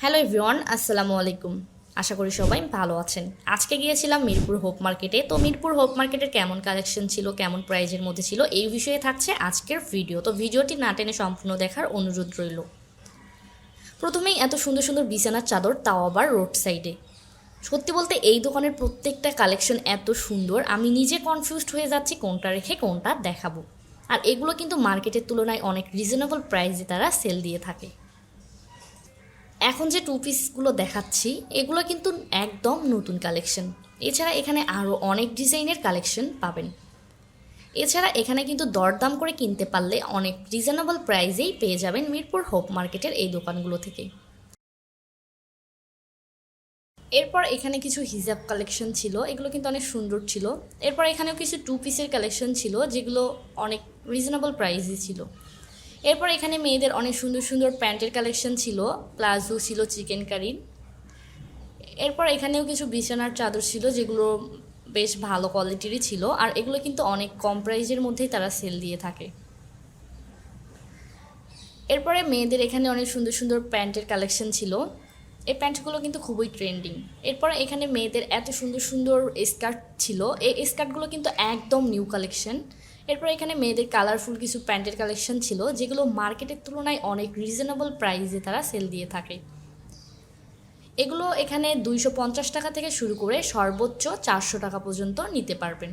Hello everyone আসসালামু আলাইকুম। আশা করি সবাই ভালো আছেন। আজকে গিয়েছিলাম মিরপুর হোপ মার্কেটে তো মিরপুর হোপ মার্কেটের কেমন কালেকশন ছিল, কেমন প্রাইজের মধ্যে ছিল, এই বিষয়ে থাকছে আজকের ভিডিও তো ভিডিওটি না টেনে সম্পূর্ণ দেখার অনুরোধ রইল। প্রথমেই এত সুন্দর সুন্দর বিছানার চাদর, তাও আবার রোড সাইডে সত্যি বলতে এই দোকানের প্রত্যেকটা কালেকশন এত সুন্দর। আমি নিজে কনফিউজড হয়ে যাচ্ছি কোনটা রেখে কোনটা দেখাবো। আর এগুলো কিন্তু মার্কেটের তুলনায় অনেক রিজনেবল প্রাইসে তারা সেল দিয়ে থাকে। এখন যে টু পিসগুলো দেখাচ্ছি, এগুলো কিন্তু একদম নতুন কালেকশন এছাড়া এখানে আরও অনেক ডিজাইনের কালেকশন পাবেন। এছাড়া এখানে কিন্তু দরদাম করে কিনতে পারলে অনেক রিজনেবল প্রাইসেই পেয়ে যাবেন মিরপুর হোপ মার্কেটের এই দোকানগুলো থেকে। এরপর এখানে কিছু হিজাব কালেকশন ছিল, এগুলো কিন্তু অনেক সুন্দর ছিল। এরপর এখানেও কিছু টু পিসের কালেকশন ছিল, যেগুলো অনেক রিজনেবল প্রাইসই ছিল। এরপর এখানে মেয়েদের অনেক সুন্দর সুন্দর প্যান্টের কালেকশন ছিল, প্লাজো ছিল, চিকেন কারির এরপর এখানেও কিছু বিছানার চাদর ছিল যেগুলো বেশ ভালো কোয়ালিটিরই ছিল, আর এগুলো কিন্তু অনেক কম প্রাইজের মধ্যেই তারা সেল দিয়ে থাকে। এরপরে মেয়েদের এখানে অনেক সুন্দর সুন্দর প্যান্টের কালেকশন ছিল। এই প্যান্টগুলো কিন্তু খুবই ট্রেন্ডিং। এরপর এখানে মেয়েদের এত সুন্দর সুন্দর স্কার্ট ছিল, এই স্কার্টগুলো কিন্তু একদম নিউ কালেকশন। এরপর এখানে মেয়েদের কালারফুল কিছু প্যান্টের কালেকশন ছিল, যেগুলো মার্কেটের তুলনায় অনেক রিজনেবল প্রাইসে তারা সেল দিয়ে থাকে। এগুলো এখানে দুইশো পঞ্চাশ টাকা থেকে শুরু করে সর্বোচ্চ চারশো টাকা পর্যন্ত নিতে পারবেন।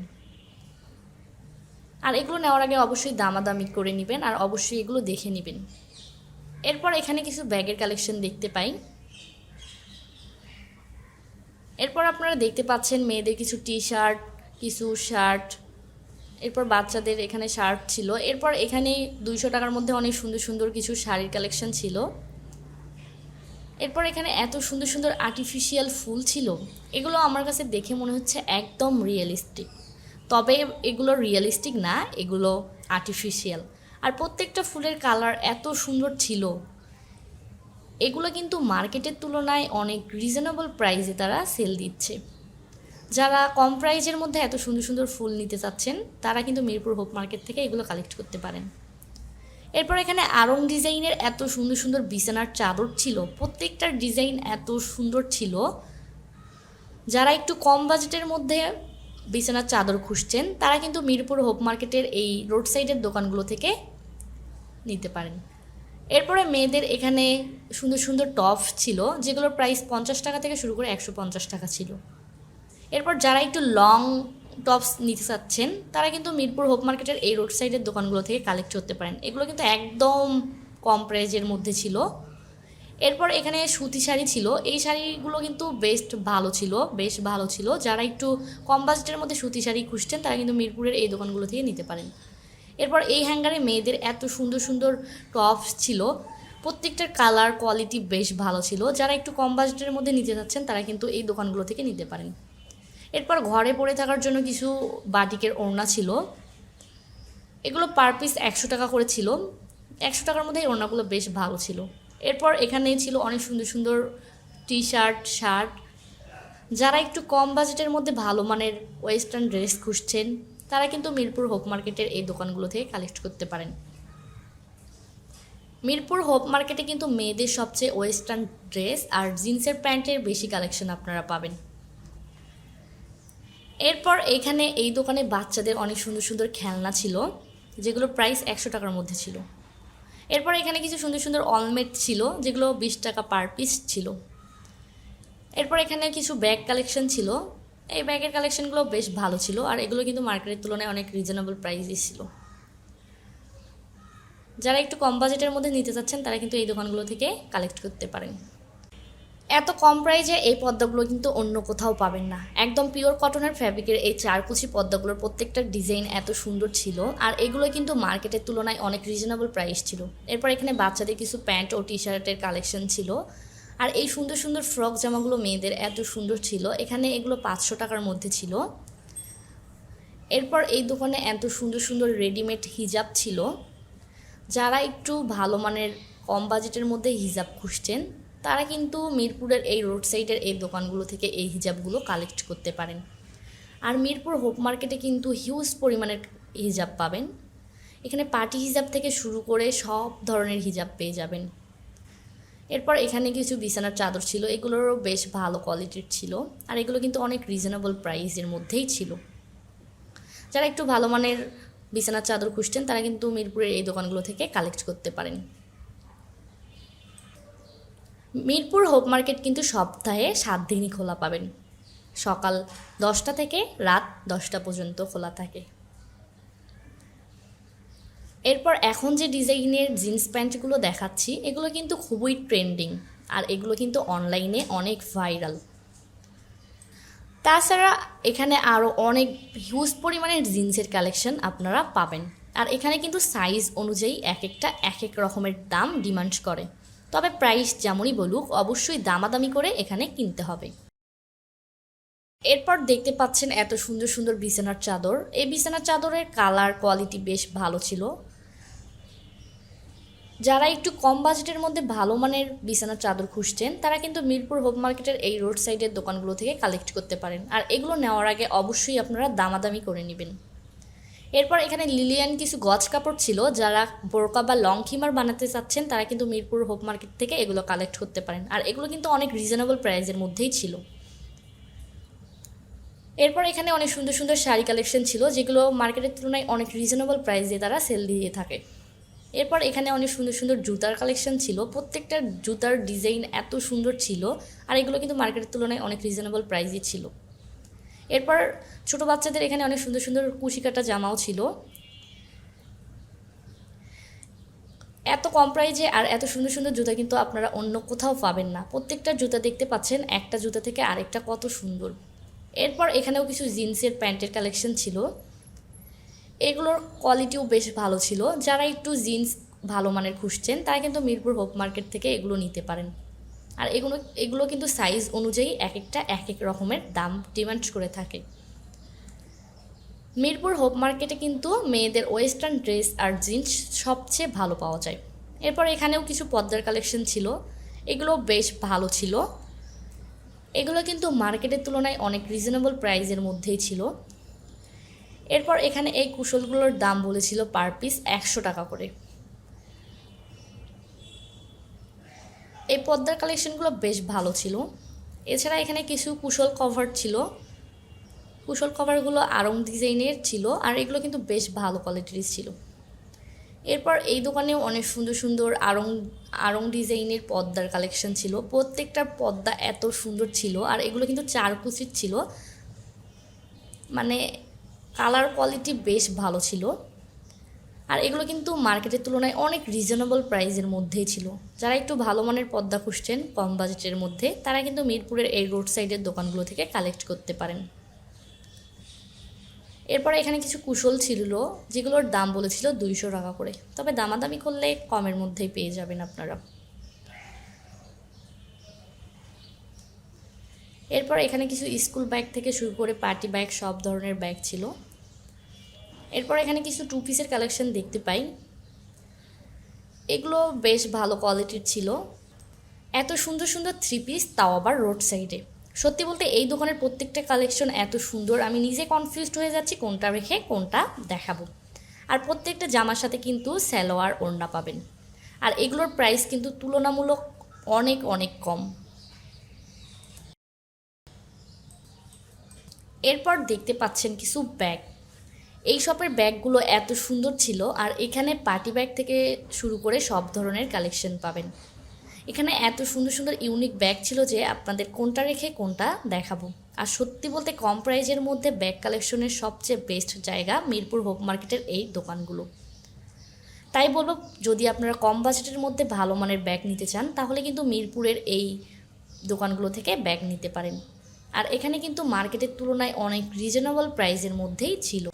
আর এগুলো নেওয়ার আগে অবশ্যই দামাদামি করে নেবেন আর অবশ্যই এগুলো দেখে নেবেন। এরপর এখানে কিছু ব্যাগের কালেকশন দেখতে পাই। এরপর আপনারা দেখতে পাচ্ছেন মেয়েদের কিছু টি শার্ট কিছু শার্ট এরপর বাচ্চাদের এখানে শার্ট ছিল। এরপর এখানে দুইশো টাকার মধ্যে অনেক সুন্দর সুন্দর কিছু শাড়ির কালেকশন ছিল। এরপর এখানে এত সুন্দর সুন্দর আর্টিফিশিয়াল ফুল ছিল। এগুলো আমার কাছে দেখে মনে হচ্ছে একদম রিয়েলিস্টিক তবে এগুলো রিয়েলিস্টিক না, এগুলো আর্টিফিশিয়াল আর প্রত্যেকটা ফুলের কালার এত সুন্দর ছিল। এগুলো কিন্তু মার্কেটের তুলনায় অনেক রিজনেবল প্রাইসে তারা সেল দিচ্ছে। যারা কম প্রাইজের মধ্যে এত সুন্দর সুন্দর ফুল নিতে চাচ্ছেন, তারা কিন্তু মিরপুর হোপ মার্কেট থেকে এগুলো কালেক্ট করতে পারেন। এরপর এখানে আরং ডিজাইনের এত সুন্দর সুন্দর বিছানার চাদর ছিল, প্রত্যেকটার ডিজাইন এত সুন্দর ছিল। যারা একটু কম বাজেটের মধ্যে বিছানার চাদর খুঁজছেন, তারা কিন্তু মিরপুর হোপ মার্কেটের এই রোড সাইডের দোকানগুলো থেকে নিতে পারেন। এরপরে মেয়েদের এখানে সুন্দর সুন্দর টপ ছিল, যেগুলোর প্রাইস পঞ্চাশ টাকা থেকে শুরু করে একশো পঞ্চাশ টাকা ছিল। এরপর যারা একটু লং টপস নিতে চাচ্ছেন, তারা কিন্তু মিরপুর হোপ মার্কেটের এই রোড সাইডের দোকানগুলো থেকে কালেক্ট করতে পারেন। এগুলো কিন্তু একদম কম প্রাইজের মধ্যে ছিল। এরপর এখানে সুতি শাড়ি ছিল। এই শাড়িগুলো কিন্তু বেস্ট ভালো ছিল, বেশ ভালো ছিল। যারা একটু কম বাজেটের মধ্যে সুতি শাড়ি খুঁজছেন, তারা কিন্তু মিরপুরের এই দোকানগুলো থেকে নিতে পারেন। এরপর এই হ্যাঙ্গারে মেয়েদের এত সুন্দর সুন্দর টপস ছিল। প্রত্যেকটার কালার কোয়ালিটি বেশ ভালো ছিল। যারা একটু কম বাজেটের মধ্যে নিতে চাচ্ছেন, তারা কিন্তু এই দোকানগুলো থেকে নিতে পারেন। এরপর ঘরে পড়ে থাকার জন্য কিছু বাটিকের ওড়না ছিল। এগুলো পার পিস একশো টাকা করে ছিল। একশো টাকার মধ্যে এই ওড়নাগুলো বেশ ভালো ছিল। এরপর এখানে ছিল অনেক সুন্দর সুন্দর টি শার্ট শার্ট যারা একটু কম বাজেটের মধ্যে ভালো মানের ওয়েস্টার্ন ড্রেস খুঁজছেন, তারা কিন্তু মিরপুর হোপ মার্কেটের এই দোকানগুলো থেকে কালেক্ট করতে পারেন। মিরপুর হোপ মার্কেটে কিন্তু মেয়েদের সবচেয়ে ওয়েস্টার্ন ড্রেস আর জিন্সের প্যান্টের বেশি কালেকশন আপনারা পাবেন। এরপর এখানে এই দোকানে বাচ্চাদের অনেক সুন্দর সুন্দর খেলনা ছিল, যেগুলো প্রাইস একশো টাকার মধ্যে ছিল। এরপর এখানে কিছু সুন্দর সুন্দর অলমেট ছিল, যেগুলো বিশ টাকা পার পিস ছিল। এরপর এখানে কিছু ব্যাগ কালেকশন ছিল। এই ব্যাগের কালেকশনগুলো বেশ ভালো ছিল, আর এগুলো কিন্তু মার্কেটের তুলনায় অনেক রিজনেবল প্রাইসই ছিল। যারা একটু কম বাজেটের মধ্যে নিতে চাচ্ছেন, তারা কিন্তু এই দোকানগুলো থেকে কালেক্ট করতে পারেন। এত কম প্রাইজে এই পদ্মাগুলো কিন্তু অন্য কোথাও পাবেন না। একদম পিওর কটনের ফ্যাব্রিকের এই চারকুচি পদ্মাগুলোর প্রত্যেকটা ডিজাইন এত সুন্দর ছিল। আর এগুলো কিন্তু মার্কেটের তুলনায় অনেক রিজনেবল প্রাইস ছিল। এরপর এখানে বাচ্চাদের কিছু প্যান্ট ও টি শার্টের কালেকশন ছিল। আর এই সুন্দর সুন্দর ফ্রক জামাগুলো মেয়েদের এত সুন্দর ছিল। এখানে এগুলো পাঁচশো টাকার মধ্যে ছিল। এরপর এই দোকানে এত সুন্দর সুন্দর রেডিমেড হিজাব ছিল। যারা একটু ভালো মানের কম বাজেটের মধ্যে হিজাব খুঁজছেন তারা কিন্তু মিরপুরের এই রোড সাইডের এই দোকানগুলো থেকে এই হিজাবগুলো কালেক্ট করতে পারেন। আর মিরপুর হোপ মার্কেটে কিন্তু হিউজ পরিমাণের হিজাব পাবেন। এখানে পার্টি হিজাব থেকে শুরু করে সব ধরনের হিজাব পেয়ে যাবেন। এরপর এখানে কিছু বিছানার চাদর ছিল, এগুলোরও বেশ ভালো কোয়ালিটির ছিল আর এগুলো কিন্তু অনেক রিজনেবল প্রাইসের মধ্যেই ছিল। যারা একটু ভালো মানের বিছানার চাদর খুঁজছেন, তারা কিন্তু মিরপুরের এই দোকানগুলো থেকে কালেক্ট করতে পারেন। মিরপুর হোপ মার্কেট কিন্তু সপ্তাহে সাত দিনই খোলা পাবেন। সকাল দশটা থেকে রাত দশটা পর্যন্ত খোলা থাকে। এরপর এখন যে ডিজাইনের জিন্স প্যান্টগুলো দেখাচ্ছি, এগুলো কিন্তু খুবই ট্রেন্ডিং আর এগুলো কিন্তু অনলাইনে অনেক ভাইরাল। তাছাড়া এখানে আরও অনেক হিউজ পরিমাণের জিন্সের কালেকশন আপনারা পাবেন। আর এখানে কিন্তু সাইজ অনুযায়ী এক একটা, এক এক রকমের দাম ডিমান্ড করে। তবে প্রাইস যেমনই বলুক, অবশ্যই দামাদামি করে এখানে কিনতে হবে। এরপর দেখতে পাচ্ছেন এত সুন্দর সুন্দর বিছানার চাদর। এই বিছানার চাদরের কালার, কোয়ালিটি বেশ ভালো ছিল। যারা একটু কম বাজেটের মধ্যে ভালো মানের বিছানার চাদর খুঁজছেন, তারা কিন্তু মিরপুর হোপ মার্কেটের এই রোড সাইডের দোকানগুলো থেকে কালেক্ট করতে পারেন। আর এগুলো নেওয়ার আগে অবশ্যই আপনারা দামাদামি করে নেবেন। এরপর এখানে লিলিয়ান কিছু গজ কাপড় ছিল, যারা বোরকা বা লং খিমার বানাতে চাচ্ছেন, তারা কিন্তু মিরপুর হোপ মার্কেট থেকে এগুলো কালেক্ট করতে পারেন। আর এগুলো কিন্তু অনেক রিজনেবল প্রাইসের মধ্যেই ছিল। এরপর এখানে অনেক সুন্দর সুন্দর শাড়ি কালেকশন ছিল, যেগুলো মার্কেটের তুলনায় অনেক রিজনেবল প্রাইস দিয়ে তারা সেল দিয়ে থাকে। এরপর এখানে অনেক সুন্দর সুন্দর জুতার কালেকশন ছিল, প্রত্যেকটা জুতার ডিজাইন এত সুন্দর ছিল, আর এগুলো কিন্তু মার্কেটের তুলনায় অনেক রিজনেবল প্রাইসই ছিল। এরপর ছোট বাচ্চাদের এখানে অনেক সুন্দর সুন্দর কুশিকাটা জামাও ছিল। এত কম প্রাইজে আর এত সুন্দর সুন্দর জুতা কিন্তু আপনারা অন্য কোথাও পাবেন না। প্রত্যেকটা জুতা দেখতে পাচ্ছেন, একটা জুতা থেকে আরেকটা কত সুন্দর। এরপর এখানেও কিছু জিন্সের প্যান্টের কালেকশন ছিল। এগুলোর কোয়ালিটিও বেশ ভালো ছিল। যারা একটু জিন্স ভালো মানের খুঁজছেন, তারা কিন্তু মিরপুর হোপ মার্কেট থেকে এগুলো নিতে পারেন। আর এগুলো এগুলো কিন্তু সাইজ অনুযায়ী এক একটা এক এক রকমের দাম ডিমান্ড করে থাকে। মিরপুর হোপ মার্কেটে কিন্তু মেয়েদের ওয়েস্টার্ন ড্রেস আর জিন্স সবচেয়ে ভালো পাওয়া যায়। এরপর এখানেও কিছু পদ্মার কালেকশন ছিল। এগুলো বেশ ভালো ছিল। এগুলো কিন্তু মার্কেটের তুলনায় অনেক রিজনেবল প্রাইসের মধ্যেই ছিল। এরপর এখানে এই কুশলগুলোর দাম বলেছিল পার পিস একশো টাকা করে। এই পদ্মার কালেকশনগুলো বেশ ভালো ছিল। এছাড়া এখানে কিছু কুশল কভার ছিল। কুশল কভারগুলো আরং ডিজাইনের ছিল আর এগুলো কিন্তু বেশ ভালো কোয়ালিটির ছিল। এরপর এই দোকানেও অনেক সুন্দর সুন্দর আরং আরং ডিজাইনের পদ্মার কালেকশন ছিল। প্রত্যেকটা পদ্মা এত সুন্দর ছিল আর এগুলো কিন্তু চার কুচির ছিল। মানে কালার কোয়ালিটি বেশ ভালো ছিল। আর এগুলো কিন্তু মার্কেটের তুলনায় অনেক রিজনেবল প্রাইসের মধ্যেই ছিল। যারা একটু ভালো মানের পদ্মা খুঁজছেন, কম বাজেটের মধ্যে, তারা কিন্তু মিরপুরের এই রোড সাইডের দোকানগুলো থেকে কালেক্ট করতে পারেন। এরপর এখানে কিছু কুশল ছিল, যেগুলোর দাম বলেছিল দুইশো টাকা করে। তবে দামাদামি করলে কমের মধ্যেই পেয়ে যাবেন আপনারা। এরপর এখানে কিছু স্কুল ব্যাগ থেকে শুরু করে পার্টি ব্যাগ সব ধরনের ব্যাগ ছিল। এরপর এখানে কিছু টু পিসের কালেকশন দেখতে পাই। এগুলো বেশ ভালো কোয়ালিটির ছিল। এত সুন্দর সুন্দর থ্রি পিস তাও আবার রোড সাইডে সত্যি বলতে এই দোকানের প্রত্যেকটা কালেকশন এত সুন্দর, আমি নিজে কনফিউজড হয়ে যাচ্ছি কোনটা রেখে কোনটা দেখাবো। আর প্রত্যেকটা জামার সাথে কিন্তু স্যালোয়ার ওড়না পাবেন। আর এগুলোর প্রাইস কিন্তু তুলনামূলক অনেক অনেক কম। এরপর দেখতে পাচ্ছেন কিছু ব্যাগ এই শপের ব্যাগগুলো এত সুন্দর ছিল, আর এখানে পার্টি ব্যাগ থেকে শুরু করে সব ধরনের কালেকশন পাবেন। এখানে এত সুন্দর সুন্দর ইউনিক ব্যাগ ছিল যে আপনাদের কোনটা রেখে কোনটা দেখাবো। আর সত্যি বলতে কম প্রাইজের মধ্যে ব্যাগ কালেকশনের সবচেয়ে বেস্ট জায়গা মিরপুর হোপ মার্কেটের এই দোকানগুলো। তাই বলব, যদি আপনারা কম বাজেটের মধ্যে ভালো মানের ব্যাগ নিতে চান, তাহলে কিন্তু মিরপুরের এই দোকানগুলো থেকে ব্যাগ নিতে পারেন। আর এখানে কিন্তু মার্কেটের তুলনায় অনেক রিজনেবল প্রাইসের মধ্যেই ছিল।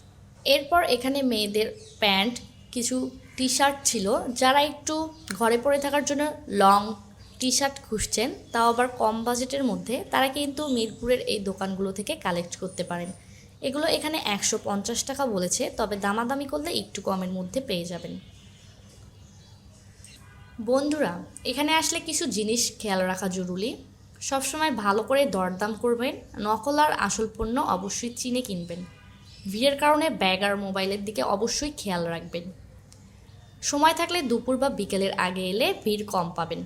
এরপর এখানে মেয়েদের প্যান্ট, কিছু টি শার্ট ছিল। যারা একটু ঘরে পরে থাকার জন্য লং টি শার্ট খুঁজছেন, তাও আবার কম বাজেটের মধ্যে, তারা কিন্তু মিরপুরের এই দোকানগুলো থেকে কালেক্ট করতে পারেন। এগুলো এখানে একশো পঞ্চাশ টাকা বলেছে, তবে দামাদামি করলে একটু কমের মধ্যে পেয়ে যাবেন। বন্ধুরা, এখানে আসলে কিছু জিনিস খেয়াল রাখা জরুরি। সবসময় ভালো করে দরদাম করবেন, নকল আর আসল পণ্য অবশ্যই চিনে কিনবেন। ভিড়ের কারণে ব্যাগ আর মোবাইলের দিকে অবশ্যই খেয়াল রাখবেন। সময় থাকলে দুপুর বা বিকেলের আগে এলে ভিড় কম পাবেন।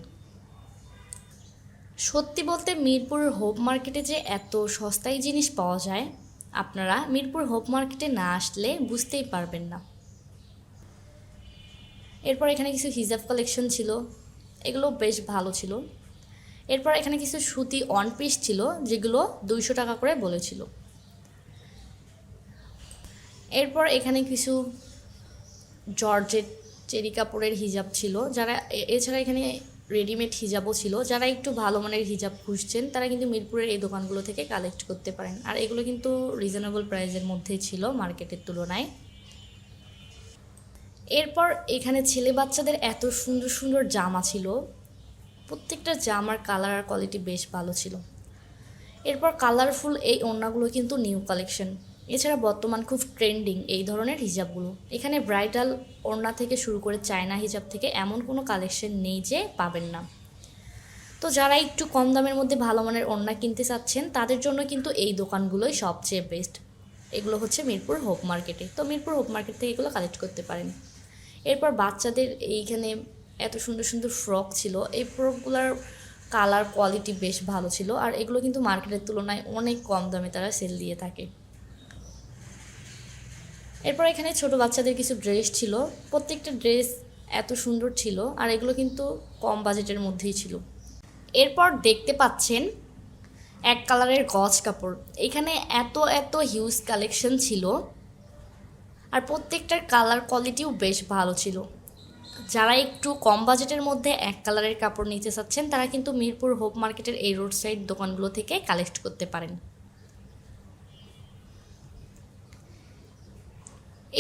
সত্যি বলতে মিরপুরের হোপ মার্কেটে যে এত সস্তায় জিনিস পাওয়া যায়, আপনারা মিরপুর হোপ মার্কেটে না আসলে বুঝতেই পারবেন না। এরপর এখানে কিছু হিজাব কালেকশন ছিল, এগুলো বেশ ভালো ছিল। এরপর এখানে কিছু সুতি ওয়ান পিস ছিল, যেগুলো দুইশো টাকা করে বলেছিল। এরপর এখানে কিছু জর্জেট চেরি কাপড়ের হিজাব ছিল। যারা এছাড়া এখানে রেডিমেড হিজাবও ছিল। যারা একটু ভালো মানের হিজাব খুঁজছেন, তারা কিন্তু মিরপুরের এই দোকানগুলো থেকে কালেক্ট করতে পারেন। আর এগুলো কিন্তু রিজনেবল প্রাইসের মধ্যেই ছিল মার্কেটের তুলনায়। এরপর এখানে ছেলে বাচ্চাদের এত সুন্দর সুন্দর জামা ছিল। প্রত্যেকটা জামার কালার আর কোয়ালিটি বেশ ভালো ছিল। এরপর কালারফুল এই ওড়নাগুলো কিন্তু নিউ কালেকশন এছাড়া বর্তমান খুব ট্রেন্ডিং এই ধরনের হিজাবগুলো। এখানে ব্রাইডাল ওড়না থেকে শুরু করে চায়না হিজাব থেকে এমন কোনো কালেকশন নেই যে পাবেন না। তো যারা একটু কম দামের মধ্যে ভালো মানের ওড়না কিনতে চাচ্ছেন, তাদের জন্য কিন্তু এই দোকানগুলোই সবচেয়ে বেস্ট এগুলো হচ্ছে মিরপুর হোপ মার্কেটে তো মিরপুর হোপ মার্কেট থেকে এগুলো কালেক্ট করতে পারেন। এরপর বাচ্চাদের এইখানে এত সুন্দর সুন্দর ফ্রক ছিল, এই ফ্রকগুলোর কালার কোয়ালিটি বেশ ভালো ছিল। আর এগুলো কিন্তু মার্কেটের তুলনায় অনেক কম দামে তারা সেল দিয়ে থাকে। এরপর এখানে ছোট বাচ্চাদের কিছু ড্রেস ছিল। প্রত্যেকটা ড্রেস এত সুন্দর ছিল আর এগুলো কিন্তু কম বাজেটের মধ্যেই ছিল। এরপর দেখতে পাচ্ছেন এক কালারের গজ কাপড়। এখানে এত এত হিউজ কালেকশন ছিল আর প্রত্যেকটার কালার কোয়ালিটিও বেশ ভালো ছিল। যারা একটু কম বাজেটের মধ্যে এক কালারের কাপড় নিতে চাচ্ছেন, তারা কিন্তু মিরপুর হোপ মার্কেটের এই রোড সাইড দোকানগুলো থেকে কালেক্ট করতে পারেন।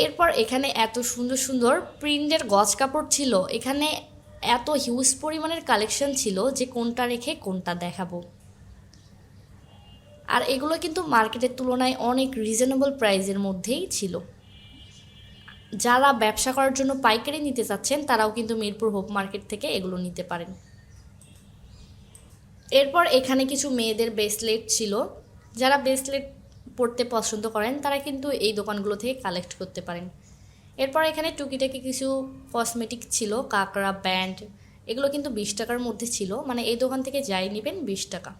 এরপর এখানে এত সুন্দর সুন্দর প্রিন্টের গজ কাপড় ছিল। এখানে এত হিউজ পরিমাণের কালেকশন ছিল যে কোনটা রেখে কোনটা দেখাবো। আর এগুলো কিন্তু মার্কেটের তুলনায় অনেক রিজনেবল প্রাইজের মধ্যেই ছিল। যারা ব্যবসা করার জন্য পাইকারি নিতে চাচ্ছেন, তারাও কিন্তু মিরপুর হোপ মার্কেট থেকে এগুলো নিতে পারেন। এরপর এখানে কিছু মেয়েদের ব্রেসলেট ছিল। যারা ব্রেসলেট পরতে পছন্দ করেন, তারা কিন্তু এই দোকানগুলো থেকে কালেক্ট করতে পারেন। এরপর এখানে টুকিটাকি কিছু কসমেটিক ছিল, কাঁকড়া, ব্যান্ড, এগুলো কিন্তু বিশ টাকার মধ্যে ছিল মানে এই দোকান থেকে যাই নেবেন বিশ টাকা।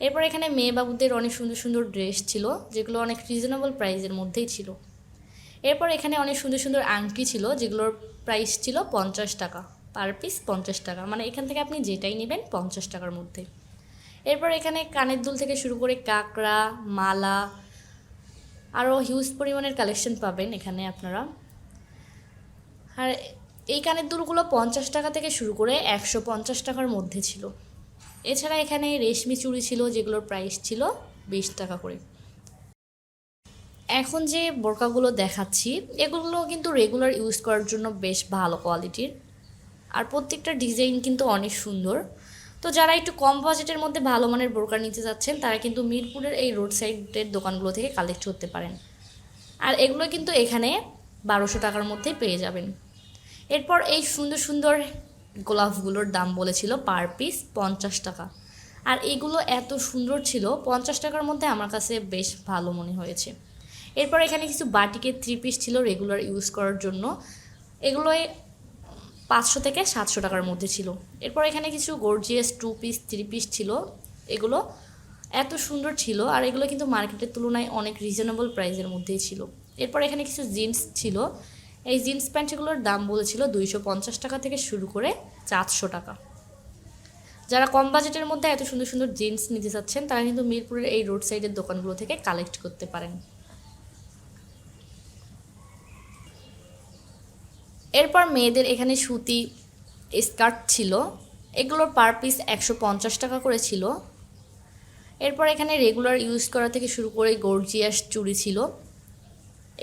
এরপর এখানে মেয়ে বাবুদের অনেক সুন্দর সুন্দর ড্রেস ছিল, যেগুলো অনেক রিজনেবল প্রাইসের মধ্যেই ছিল। এরপর এখানে অনেক সুন্দর সুন্দর আংটি ছিল, যেগুলোর প্রাইস ছিল পঞ্চাশ টাকা পার পিস পঞ্চাশ টাকা মানে এখান থেকে আপনি যেটাই নেবেন পঞ্চাশ টাকার মধ্যে। এরপর এখানে কানের দুল থেকে শুরু করে কাঁকড়া, মালা, আরও হিউজ পরিমাণের কালেকশন পাবেন এখানে আপনারা। আর এই কানের দুলগুলো পঞ্চাশ টাকা থেকে শুরু করে একশো পঞ্চাশ টাকার মধ্যে ছিল। এছাড়া এখানে রেশমি চুড়ি ছিল, যেগুলোর প্রাইস ছিল বিশ টাকা করে। এখন যে বোরকাগুলো দেখাচ্ছি, এগুলো কিন্তু রেগুলার ইউজ করার জন্য বেশ ভালো কোয়ালিটির আর প্রত্যেকটা ডিজাইন কিন্তু অনেক সুন্দর। তো যারা একটু কম বাজেটের মধ্যে ভালো মানের বোরকা নিতে যাচ্ছেন, তারা কিন্তু মিরপুরের এই রোড সাইডের দোকানগুলো থেকে কালেক্ট করতে পারেন। আর এগুলো কিন্তু এখানে বারোশো টাকার মধ্যেই পেয়ে যাবেন। এরপর এই সুন্দর সুন্দর গোলাপগুলোর দাম বলেছিল পার পিস পঞ্চাশ টাকা। আর এগুলো এত সুন্দর ছিল, পঞ্চাশ টাকার মধ্যে আমার কাছে বেশ ভালো মনে হয়েছে। এরপর এখানে কিছু বাটিকের থ্রি পিস ছিল রেগুলার ইউজ করার জন্য। এগুলোই পাঁচশো থেকে সাতশো টাকার মধ্যে ছিল। এরপর এখানে কিছু gorgeous two piece three piece ছিল। এগুলো এত সুন্দর ছিল আর এগুলো কিন্তু মার্কেটের তুলনায় অনেক রিজনেবল প্রাইসের মধ্যেই ছিল। এরপর এখানে কিছু জিন্স ছিল। এই জিন্স প্যান্টগুলোর দাম বলেছিল দুইশো পঞ্চাশ টাকা থেকে শুরু করে চারশো টাকা। যারা কম বাজেটের মধ্যে এত সুন্দর সুন্দর জিন্স নিতে চাচ্ছেন, তারা কিন্তু মিরপুরের এই রোড সাইডের দোকানগুলো থেকে কালেক্ট করতে পারেন। এরপর মেয়েদের এখানে সুতি স্কার্ট ছিল। এগুলোর পার পিস একশো পঞ্চাশ টাকা করে ছিল। এরপর এখানে রেগুলার ইউজ করা থেকে শুরু করে গর্জিয়াস চুড়ি ছিল।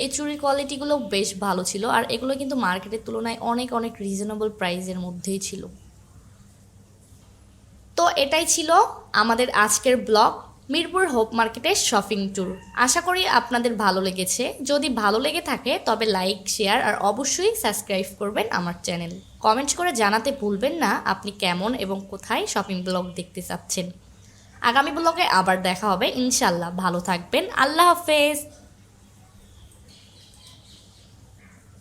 এই চুড়ির কোয়ালিটিগুলো বেশ ভালো ছিল আর এগুলো কিন্তু মার্কেটের তুলনায় অনেক অনেক রিজনেবল প্রাইসের মধ্যেই ছিল। তো এটাই ছিল আমাদের আজকের ব্লগ। মিরপুর হোপ মার্কেটের শপিং ট্যুর। আশা করি আপনাদের ভালো লেগেছে। যদি ভালো লেগে থাকে, তবে লাইক, শেয়ার আর অবশ্যই সাবস্ক্রাইব করবেন আমার চ্যানেল। কমেন্ট করে জানাতে ভুলবেন না আপনি কেমন এবং কোথায় শপিং ব্লগ দেখতে চাচ্ছেন। আগামী ব্লগে আবার দেখা হবে। ইনশাল্লাহ ভালো থাকবেন। আল্লাহ হাফেজ।